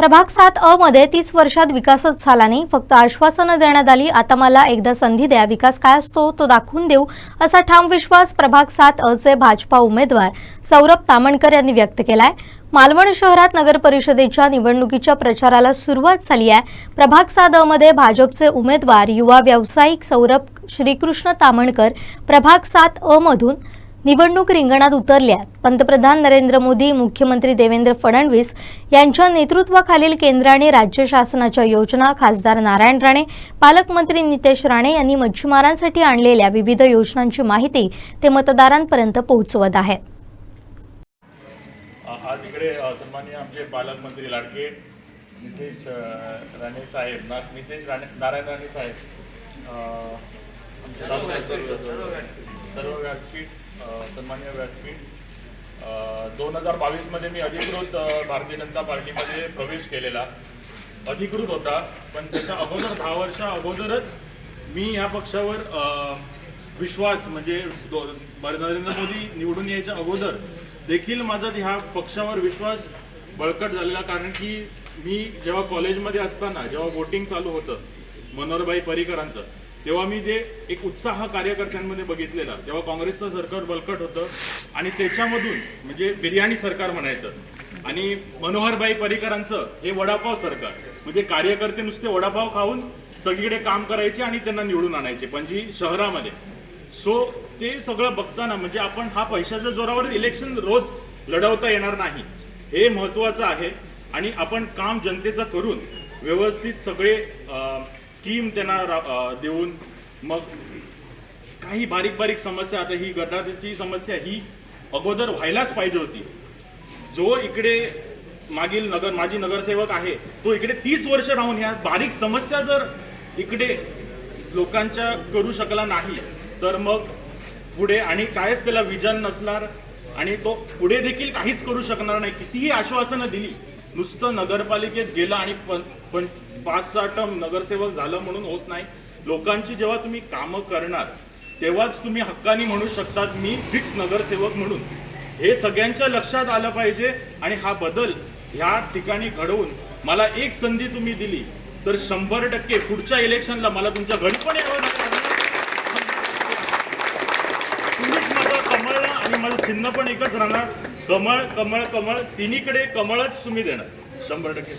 प्रभाग सात अ मध्ये तीस वर्षात विकासच झाला नाही. फक्त आश्वासनं देण्यात आली. आता मला एकदा संधी द्या. विकास काय असतो तो दाखवून देऊ असा ठाम विश्वास प्रभाग सात अ चे भाजपा उमेदवार सौरभ तामणकर यांनी व्यक्त केलाय. मालवण शहरात नगर परिषदेच्या निवडणुकीच्या प्रचाराला सुरुवात झाली आहे. प्रभाग सात अ मध्ये भाजपचे उमेदवार युवा व्यावसायिक सौरभ श्रीकृष्ण तामणकर प्रभाग सात अ मधून निवडणूक रिंगणात उतरल्यात. पंतप्रधान नरेंद्र मोदी मुख्यमंत्री देवेंद्र फडणवीस यांच्या नेतृत्वाखालील केंद्र आणि राज्य शासनाच्या योजना खासदार नारायण राणे पालकमंत्री नितेश राणे यांनी मच्छीमारांसाठी आणलेल्या विविध योजनांची माहिती ते मतदारांपर्यंत पोहोचवत आहेत. आज इकडे सन्माननीय आमचे पालकमंत्री लाडके नितेश राणे साहेब नितेश राणे नारायण राणे साहेब सर्व व्यासपीठ सन्मान्य व्यासपीठ दोन हजार बावीसमध्ये मी अधिकृत भारतीय जनता पार्टीमध्ये प्रवेश केलेला. अधिकृत होता पण त्याच्या अगोदर दहा वर्षा अगोदरच मी या पक्षावर विश्वास म्हणजे नरेंद्र मोदी निवडून यायच्या अगोदर देखील माझा ह्या पक्षावर विश्वास बळकट झालेला कारण की मी जेव्हा कॉलेजमध्ये असताना जेव्हा वोटिंग चालू होतं मनोहरभाई पर्रीकरांचं तेव्हा मी ते एक उत्साह कार्यकर्त्यांमध्ये बघितलेला जेव्हा काँग्रेसचं सरकार बळकट होतं आणि त्याच्यामधून म्हणजे बिर्याणी सरकार म्हणायचं आणि मनोहरभाई पर्रीकरांचं हे वडापाव सरकार म्हणजे कार्यकर्ते नुसते वडापाव खाऊन सगळीकडे काम करायचे आणि त्यांना निवडून आणायचे पण जी शहरामध्ये. सो ते सगळं बघताना म्हणजे आपण हा पैशाच्या जोरावर इलेक्शन रोज लढवता येणार नाही हे महत्वाचं आहे. आणि आपण काम जनतेचं करून व्यवस्थित सगळे स्कीम त्यांना रा- देऊन मग काही बारीक बारीक समस्या आता ही गटाची समस्या ही अगोदर व्हायलाच पाहिजे होती. जो इकडे मागील नगर माजी नगरसेवक आहे तो इकडे तीस वर्ष राहून ह्या बारीक समस्या जर इकडे लोकांच्या करू शकला नाही तर मग पुढे आणि कायच त्याला विजन नसणार आणि तो पुढे देखील काहीच करू शकणार नाही कितीही आश्वासनं दिली नुसतं नगरपालिकेत गेलं आणि पण पण पाच सहा टर्म नगरसेवक झालं म्हणून होत नाही. लोकांची जेव्हा तुम्ही कामं करणार तेव्हाच तुम्ही हक्कानी म्हणू शकतात मी फिक्स नगरसेवक म्हणून. हे सगळ्यांच्या लक्षात आलं पाहिजे आणि हा बदल ह्या ठिकाणी घडवून मला एक संधी तुम्ही दिली तर शंभर टक्के पुढच्या इलेक्शनला मला तुमच्या घरी पण यावं लागणार तुम्हीच माझं कमळ आणि माझं चिन्ह पण एकच राहणार. कमळ कमळ कमळ तिन्हीकडे कमळच तुम्ही देणार. शंभर टक्के.